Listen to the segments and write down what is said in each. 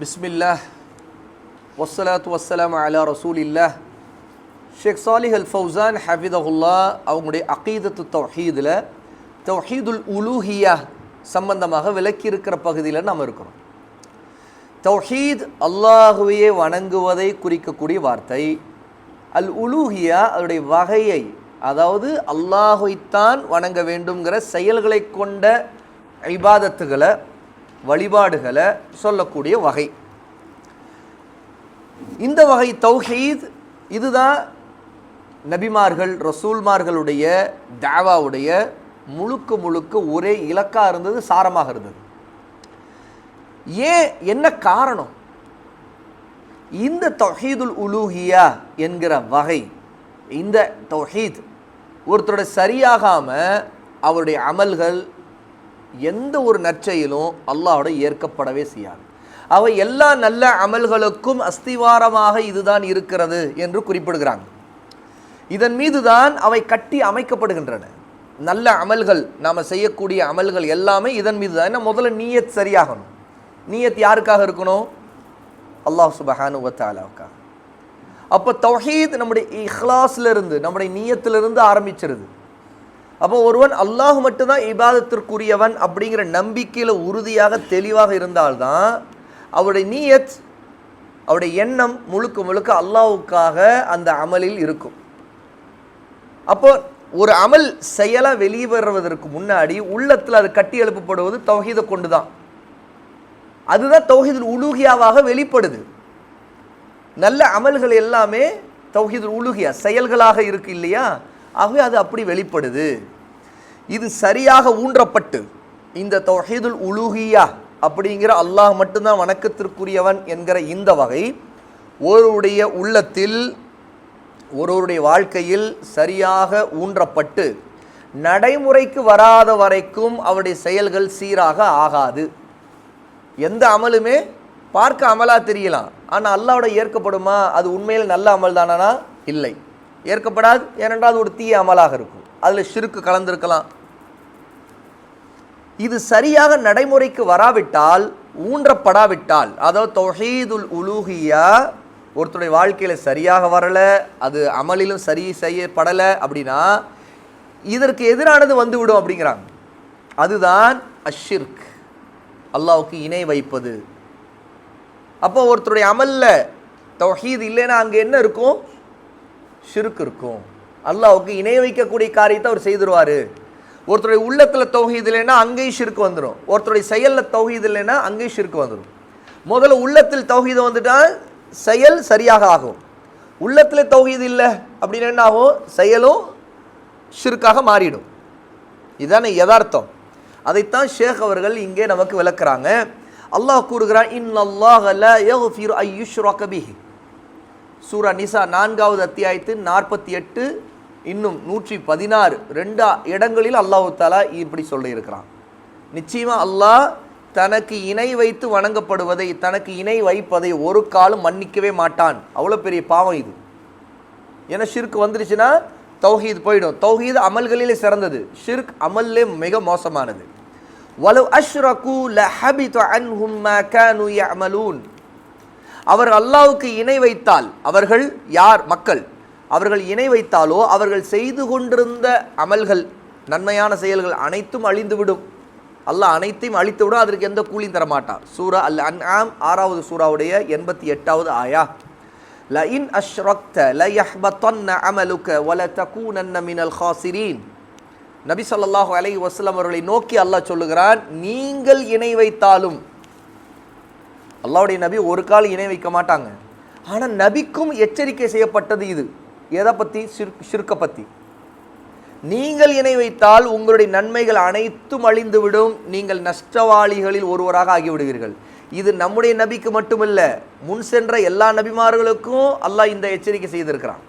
பிஸ்மில்லா வஸ்ஸலாத்து வசலாம் அலா ரசூலில்லா ஷேக் சாலிஹ் அல் ஃபவுசான் ஹஃபிதஹுல்லா அவங்களுடைய அகீதத்து தௌஹீதில் தௌஹீதுல் உலூஹியா சம்பந்தமாக விளக்கி இருக்கிற பகுதியில் நாம் இருக்கிறோம். தௌஹீத் அல்லாஹுவையே வணங்குவதை குறிக்கக்கூடிய வார்த்தை. அல் உலூஹியா அதனுடைய வகையை அதாவது அல்லாஹுவைத்தான் வணங்க வேண்டுங்கிற செயல்களை கொண்ட இபாதத்துகளை வழிபாடுகளை சொல்லக்கூடிய வகை. இந்த வகை தௌஹீத் இதுதான் நபிமார்கள் ரசூல்மார்களுடைய தாவாவுடைய முழுக்க முழுக்க ஒரே இலக்காக இருந்தது சாரமாக இருந்தது. ஏன் என்ன காரணம்? இந்த தொஹீதுல் உலூஹியா என்கிற வகை இந்த தொஹீத் ஒருத்தரோட சரியாகாமல் அவருடைய அமல்கள் எந்த ஒரு நற்செயலும் அல்லாவோட ஏற்கப்படவே செய்யாது. அவை எல்லா நல்ல அமல்களுக்கும் அஸ்திவாரமாக இதுதான் இருக்கிறது என்று குறிப்பிடுகிறாங்க. இதன் மீது தான் அவை கட்டி அமைக்கப்படுகின்றன. நல்ல அமல்கள் நாம் செய்யக்கூடிய அமல்கள் எல்லாமே இதன் மீது தான் ஏன்னா முதல்ல நீயத் சரியாகணும். நீயத் யாருக்காக இருக்கணும்? அல்லாஹ் சுபஹானு வத்தாலாவுக்காக அப்போ தௌஹீத் நம்முடைய இஹ்லாஸ்லேருந்து நம்முடைய நீயத்திலிருந்து ஆரம்பிச்சிருது. அப்போ ஒருவன் அல்லாஹ் மட்டும்தான் இபாதத்திற்குரியவன் அப்படிங்கிற நம்பிக்கையில் உறுதியாக தெளிவாக இருந்தால்தான் அவருடைய நீயத் அவருடைய எண்ணம் முழுக்க முழுக்க அல்லாஹ்வுக்காக அந்த அமலில் இருக்கும். அப்போ ஒரு அமல் செயலாக வெளியே வருவதற்கு முன்னாடி உள்ளத்தில் அது கட்டி எழுப்பப்படுவது தொகைதை கொண்டு தான் அதுதான் தௌஹீதுல் உலூகியாவாக வெளிப்படுது. நல்ல அமல்கள் எல்லாமே தௌஹீதுல் உலூகியா செயல்களாக இருக்கு இல்லையா? ஆகவே அது அப்படி வெளிப்படுது. இது சரியாக ஊன்றப்பட்டு இந்த தௌஹீதுல் உலுகியா அப்படிங்கிற அல்லாஹ் மட்டும்தான் வணக்கத்திற்குரியவன் என்கிற இந்த வகை ஒருவருடைய உள்ளத்தில் ஒருவருடைய வாழ்க்கையில் சரியாக ஊன்றப்பட்டு நடைமுறைக்கு வராத வரைக்கும் அவருடைய செயல்கள் சீராக ஆகாது. எந்த அமலுமே பார்க்க அமலாக தெரியலாம். ஆனால் அல்லாவோட ஏற்கப்படுமா? அது உண்மையில் நல்ல அமல் தானா இல்லை. ஏற்கப்படாது ஏனென்றால் ஒரு தீய அமலாக இருக்கும். அதில் ஷிருக்கு கலந்திருக்கலாம். இது சரியாக நடைமுறைக்கு வராவிட்டால் ஊன்றப்படாவிட்டால் அதாவது தொஹீதுல் உலூகியா ஒருத்தருடைய வாழ்க்கையில் சரியாக வரலை அது அமலிலும் சரி செய்யப்படலை அப்படின்னா இதற்கு எதிரானது வந்து விடும் அப்படிங்கிறாங்க. அதுதான் அஷிர்க் அல்லாவுக்கு இணை வைப்பது. அப்போ ஒருத்தருடைய அமலில் தொகீது இல்லைன்னா அங்கே என்ன இருக்கும்? ஷிருக்கு இருக்கும். அல்லாவுக்கு இணை வைக்கக்கூடிய காரியத்தை அவர் செய்திருவார். ஒருத்தருடைய உள்ளத்தில் தௌஹீத் இல்லைன்னா அங்கேயும் ஷிருக்கு வந்துடும் ஒருத்தருடைய செயலில் தௌஹீத் இல்லைன்னா அங்கேயும் ஷிருக்கு வந்துடும் முதல்ல உள்ளத்தில் தௌஹீது வந்துட்டால் செயல் சரியாக ஆகும். உள்ளத்தில் தௌஹீது இல்லை அப்படின்னு என்ன ஆகும்? செயலும் ஷிருக்காக மாறிடும். இதுதானே யதார்த்தம். அதைத்தான் ஷேக் அவர்கள் இங்கே நமக்கு விளக்குறாங்க. அல்லாஹ் கூறுகிறான் இன் அல்லாஹ் லா சூரா நிசா நான்காவது அத்தியாயத்தின் நாற்பத்தி எட்டு இன்னும் நூற்றி பதினாறு. ரெண்டு இடங்களில் அல்லாஹு தாலா இப்படி சொல்லியிருக்கிறான். நிச்சயமாக அல்லாஹ் தனக்கு இணை வைத்து வணங்கப்படுவதை தனக்கு இணை வைப்பதை ஒரு காலம் மன்னிக்கவே மாட்டான். அவ்வளோ பெரிய பாவம் இது. ஏன்னா ஷிர்க் வந்துருச்சுன்னா தௌஹீத் போயிடும். தௌஹீத் அமல்களிலே சிறந்தது. ஷிர்க் அமல்லே மிக மோசமானது. வலு அஷ்ரகு லஹபிது அன்ஹும் மா கானு யஅமலூன். அவர் அல்லாவுக்கு இணை வைத்தால் அவர்கள் யார்? மக்கள். அவர்கள் இணை வைத்தாலோ அவர்கள் செய்து கொண்டிருந்த அமல்கள் நன்மையான செயல்கள் அனைத்தும் அழிந்துவிடும். அல்லாஹ் அனைத்தையும் அழித்துவிடும் அதற்கு எந்த கூலியும் தரமாட்டார் சூரா அல் அன்ஆம் ஆறாவது சூறாவுடைய எண்பத்தி எட்டாவது ஆயா. லஇன் அஷ்ரக்த லயஹ்பத்தன்ன வல தகூனன்ன மினல் ஹாசிரீன். நபி சொல்லாஹு அலை வஸ்லம் அவர்களை நோக்கி அல்லாஹ் சொல்லுகிறான் நீங்கள் இணை வைத்தாலும் அல்லாவுடைய நபி ஒரு கால் இணை வைக்க மாட்டாங்க. ஆனால் நபிக்கும் எச்சரிக்கை செய்யப்பட்டது இது. எதை பற்றி ஷிர்க பற்றி நீங்கள் இணை வைத்தால் உங்களுடைய நன்மைகள் அனைத்தும் அழிந்துவிடும். நீங்கள் நஷ்டவாளிகளில் ஒருவராக ஆகிவிடுவீர்கள். இது நம்முடைய நபிக்கு மட்டுமல்ல முன் சென்ற எல்லா நபிமார்களுக்கும் அல்லாஹ் இந்த எச்சரிக்கை செய்திருக்கிறான்.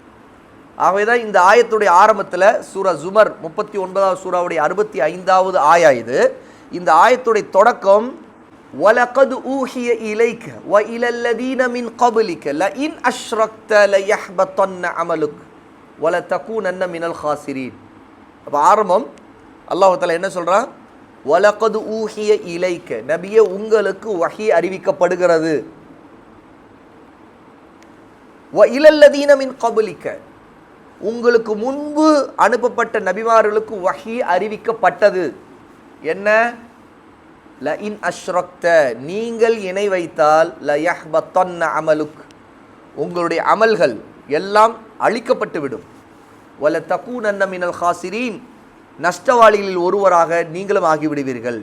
ஆகவே தான் இந்த ஆயத்துடைய ஆரம்பத்தில் சூரா ஜுமர் முப்பத்தி ஒன்பதாவது சூறாவுடைய அறுபத்தி ஐந்தாவது ஆயா இது. இந்த ஆயத்துடைய தொடக்கம் وَلَقَدْ أُوحِيَ إِلَيْكَ وَإِلَى الَّذِينَ مِنْ قَبْلِكَ لَئِنْ أَشْرَكْتَ لَيَحْبَطَنَّ عَمَلُكَ وَلَتَكُونَنَّ مِنَ الْخَاسِرِينَ அப்போ ஆரம்பம் அல்லாஹ் தாலா என்ன சொல்கிறான் வலகது ஊஹிய இலைக்க நபியே உங்களுக்கு வஹி அறிவிக்கப்படுகிறது வ இலல்லதீன மின் கபலிக்க உங்களுக்கு முன்பு அனுப்பப்பட்ட நபிமார்களுக்கு வஹி அறிவிக்கப்பட்டது என்ன ல இன் அஷ்ரக்த நீங்கள் இணை வைத்தால் ல யஹ்பத்தன்ன அமலுக். உங்களுடைய அமல்கள் எல்லாம் அழிக்கப்பட்டு விடும் வல தக்கூனன்ன மினல் ஹாசிரீன். நஷ்டவாளிகளில் ஒருவராக நீங்களும் ஆகிவிடுவீர்கள்.